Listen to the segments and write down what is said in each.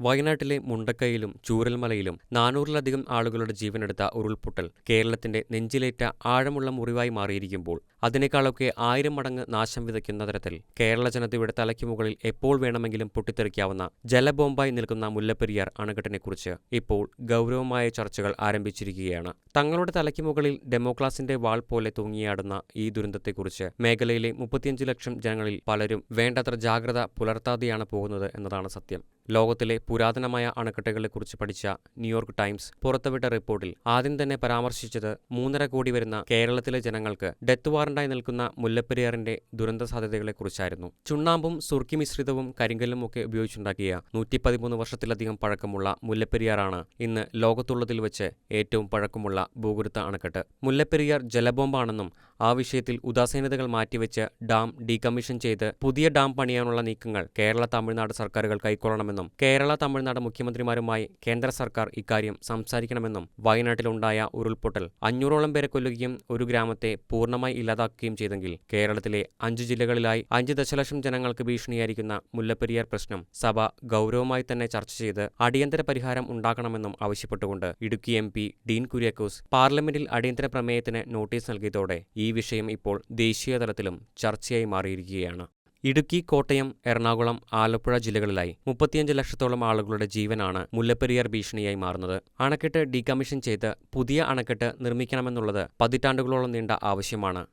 വയനാട്ടിലെ മുണ്ടക്കയിലും ചൂരൽമലയിലും നാനൂറിലധികം ആളുകളുടെ ജീവനെടുത്ത ഉരുൾപൊട്ടൽ കേരളത്തിന്റെ നെഞ്ചിലേറ്റ ആഴമുള്ള മുറിവായി മാറിയിരിക്കുമ്പോൾ അതിനേക്കാളൊക്കെ ആയിരം മടങ്ങ് നാശം വിതയ്ക്കുന്ന തരത്തിൽ കേരള ജനതയുടെ തലയ്ക്ക് മുകളിൽ എപ്പോൾ വേണമെങ്കിലും പൊട്ടിത്തെറിക്കാവുന്ന ജലബോംബായി നിൽക്കുന്ന മുല്ലപ്പെരിയാർ അണക്കെട്ടിനെക്കുറിച്ച് ഇപ്പോൾ ഗൗരവമായ ചർച്ചകൾ ആരംഭിച്ചിരിക്കുകയാണ്. തങ്ങളുടെ തലയ്ക്ക് മുകളിൽ ഡെമോക്ലാസിന്റെ വാൾ പോലെ തൂങ്ങിയാടുന്ന ഈ ദുരന്തത്തെക്കുറിച്ച് മേഖലയിലെ മുപ്പത്തിയഞ്ച് ലക്ഷം ജനങ്ങളിൽ പലരും വേണ്ടത്ര ജാഗ്രത പുലർത്താതെയാണ് പോകുന്നത് എന്നതാണ് സത്യം. ലോകത്തിലെ പുരാതനമായ അണക്കെട്ടുകളെക്കുറിച്ച് പഠിച്ച ന്യൂയോർക്ക് ടൈംസ് പുറത്തുവിട്ട റിപ്പോർട്ടിൽ ആദ്യം തന്നെ പരാമർശിച്ചത് മൂന്നര കോടി വരുന്ന കേരളത്തിലെ ജനങ്ങൾക്ക് ഡെത്ത് വാറണ്ടായി നിൽക്കുന്ന മുല്ലപ്പെരിയാറിന്റെ ദുരന്ത സാധ്യതകളെക്കുറിച്ചായിരുന്നു ചുണ്ണാമ്പും സുർക്കി മിശ്രിതവും കരിങ്കല്ലും ഒക്കെ ഉപയോഗിച്ചുണ്ടാക്കിയ നൂറ്റി പതിമൂന്ന് വർഷത്തിലധികം പഴക്കമുള്ള മുല്ലപ്പെരിയാറാണ് ഇന്ന് ലോകത്തുള്ളതിൽ വെച്ച് ഏറ്റവും പഴക്കമുള്ള ഭൂഗുരുത്ത അണക്കെട്ട്. മുല്ലപ്പെരിയാർ ജലബോംബാണെന്നും ആ വിഷയത്തിൽ ഉദാസീനതകൾ മാറ്റിവെച്ച് ഡാം ഡീകമ്മീഷൻ ചെയ്ത് പുതിയ ഡാം പണിയാനുള്ള നീക്കങ്ങൾ കേരള തമിഴ്നാട് സർക്കാരുകൾ കൈക്കൊള്ളണമെന്നും കേരള തമിഴ്നാട് മുഖ്യമന്ത്രിമാരുമായി കേന്ദ്ര സർക്കാർ ഇക്കാര്യം സംസാരിക്കണമെന്നും വയനാട്ടിലുണ്ടായ ഉരുൾപൊട്ടൽ അഞ്ഞൂറോളം പേരെ കൊല്ലുകയും ഒരു ഗ്രാമത്തെ പൂർണമായി ഇല്ലാതാക്കുകയും ചെയ്തെങ്കിൽ കേരളത്തിലെ അഞ്ച് ജില്ലകളിലായി അഞ്ച് ദശലക്ഷം ജനങ്ങൾക്ക് ഭീഷണിയായിരിക്കുന്ന മുല്ലപ്പെരിയാർ പ്രശ്നം സഭ ഗൗരവമായി തന്നെ ചർച്ച ചെയ്ത് അടിയന്തര പരിഹാരം ഉണ്ടാക്കണമെന്നും ആവശ്യപ്പെട്ടുകൊണ്ട് ഇടുക്കി എം ഡീൻ കുര്യാക്കോസ് പാർലമെന്റിൽ അടിയന്തര പ്രമേയത്തിന് നോട്ടീസ് നൽകിയതോടെ ഈ വിഷയം ഇപ്പോൾ ദേശീയ തലത്തിലും ചർച്ചയായി മാറിയിരിക്കുകയാണ്. ഇടുക്കി കോട്ടയം എറണാകുളം ആലപ്പുഴ ജില്ലകളിലായി മുപ്പത്തിയഞ്ച് ലക്ഷത്തോളം ആളുകളുടെ ജീവനാണ് മുല്ലപ്പെരിയാർ ഭീഷണിയായി മാറുന്നത്. അണക്കെട്ട് ഡീകമ്മീഷൻ ചെയ്ത് പുതിയ അണക്കെട്ട് നിർമ്മിക്കണമെന്നുള്ളത് പതിറ്റാണ്ടുകളോളം നീണ്ട ആവശ്യമാണ്.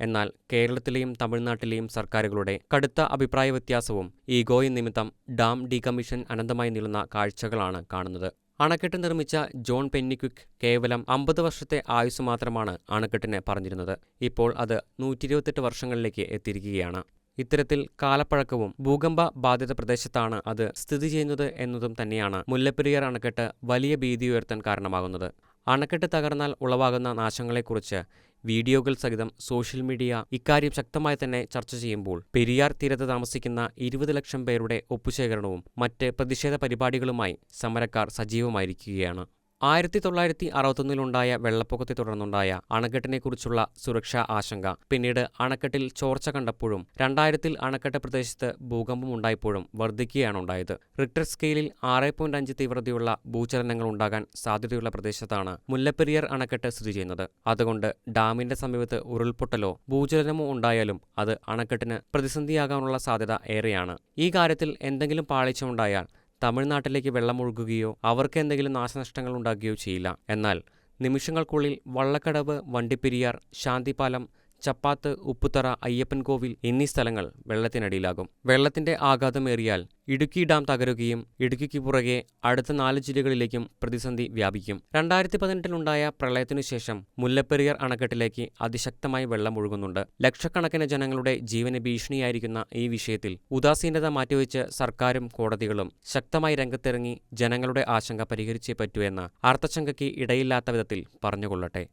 എന്നാൽ കേരളത്തിലെയും തമിഴ്നാട്ടിലെയും സർക്കാരുകളുടെ കടുത്ത അഭിപ്രായ വ്യത്യാസവും ഈഗോയും നിമിത്തം ഡാം ഡീകമ്മീഷൻ അനന്തമായി നീളുന്ന കാഴ്ചകളാണ് കാണുന്നത്. അണക്കെട്ട് നിർമ്മിച്ച ജോൺ പെന്നിക്വിക് കേവലം അമ്പത് വർഷത്തെ ആയുസ് മാത്രമാണ് അണക്കെട്ടിന് പറഞ്ഞിരുന്നത്. ഇപ്പോൾ അത് നൂറ്റി ഇരുപത്തെട്ട് വർഷങ്ങളിലേക്ക് എത്തിയിരിക്കുകയാണ്. ഇത്തരത്തിൽ കാലപ്പഴക്കവും ഭൂകമ്പ ബാധിത പ്രദേശത്താണ് അത് സ്ഥിതി ചെയ്യുന്നത് എന്നതും തന്നെയാണ് മുല്ലപ്പെരിയാർ അണക്കെട്ട് വലിയ ഭീതി ഉയർത്താൻ കാരണമാകുന്നത്. അണക്കെട്ട് തകർന്നാൽ ഉളവാകുന്ന നാശങ്ങളെക്കുറിച്ച് വീഡിയോകൾ സഹിതം സോഷ്യൽ മീഡിയ ഇക്കാര്യം ശക്തമായി തന്നെ ചർച്ച ചെയ്യുമ്പോൾ പെരിയാർ തീരത്ത് താമസിക്കുന്ന ഇരുപത് ലക്ഷം പേരുടെ ഒപ്പുശേഖരണവും മറ്റ് പ്രതിഷേധ പരിപാടികളുമായി സമരക്കാർ സജീവമായിരിക്കുകയാണ്. ആയിരത്തി തൊള്ളായിരത്തി അറുപത്തൊന്നിലുണ്ടായ വെള്ളപ്പൊക്കത്തെ തുടർന്നുണ്ടായ അണക്കെട്ടിനെക്കുറിച്ചുള്ള സുരക്ഷാ ആശങ്ക. പിന്നീട് അണക്കെട്ടിൽ ചോർച്ച കണ്ടപ്പോഴും രണ്ടായിരത്തിൽ അണക്കെട്ട് പ്രദേശത്ത് ഭൂകമ്പം ഉണ്ടായപ്പോഴും വർദ്ധിക്കുകയാണ് ഉണ്ടായത്. റിക്ടർ സ്കെയിലിൽ ആറ് പോയിന്റ് അഞ്ച് തീവ്രതയുള്ള ഭൂചലനങ്ങൾ ഉണ്ടാകാൻ സാധ്യതയുള്ള പ്രദേശത്താണ് മുല്ലപ്പെരിയാർ അണക്കെട്ട് സ്ഥിതി ചെയ്യുന്നത്. അതുകൊണ്ട് ഡാമിന്റെ സമീപത്ത് ഉരുൾപൊട്ടലോ ഭൂചലനമോ ഉണ്ടായാലും അത് അണക്കെട്ടിന് പ്രതിസന്ധിയാകാനുള്ള സാധ്യത ഏറെയാണ്. ഈ കാര്യത്തിൽ എന്തെങ്കിലും പാളിച്ച ഉണ്ടായാൽ തമിഴ്നാട്ടിലേക്ക് വെള്ളമൊഴുകുകയോ അവർക്ക് എന്തെങ്കിലും നാശനഷ്ടങ്ങൾ ഉണ്ടാകുകയോ ചെയ്യില്ല. എന്നാൽ നിമിഷങ്ങൾക്കുള്ളിൽ വള്ളക്കടവ് വണ്ടിപ്പെരിയാർ ശാന്തിപാലം ചപ്പാത്ത് ഉപ്പുത്തറ അയ്യപ്പൻ കോവിൽ എന്നീ സ്ഥലങ്ങൾ വെള്ളത്തിനടിയിലാകും. വെള്ളത്തിന്റെ ആഘാതമേറിയാൽ ഇടുക്കി ഡാം തകരുകയും ഇടുക്കിക്ക് പുറകെ അടുത്ത നാല് ജില്ലകളിലേക്കും പ്രതിസന്ധി വ്യാപിക്കും. രണ്ടായിരത്തി പതിനെട്ടിലുണ്ടായ പ്രളയത്തിനു ശേഷം മുല്ലപ്പെരിയാർ അണക്കെട്ടിലേക്ക് അതിശക്തമായി വെള്ളം ഒഴുകുന്നുണ്ട്. ലക്ഷക്കണക്കിന് ജനങ്ങളുടെ ജീവന് ഭീഷണിയായിരിക്കുന്ന ഈ വിഷയത്തിൽ ഉദാസീനത മാറ്റിവെച്ച് സർക്കാരും കോടതികളും ശക്തമായി രംഗത്തിറങ്ങി ജനങ്ങളുടെ ആശങ്ക പരിഹരിച്ചേ പറ്റൂ എന്ന് അർത്ഥശങ്കയ്ക്ക് ഇടയില്ലാത്ത വിധത്തിൽ പറഞ്ഞുകൊള്ളട്ടെ.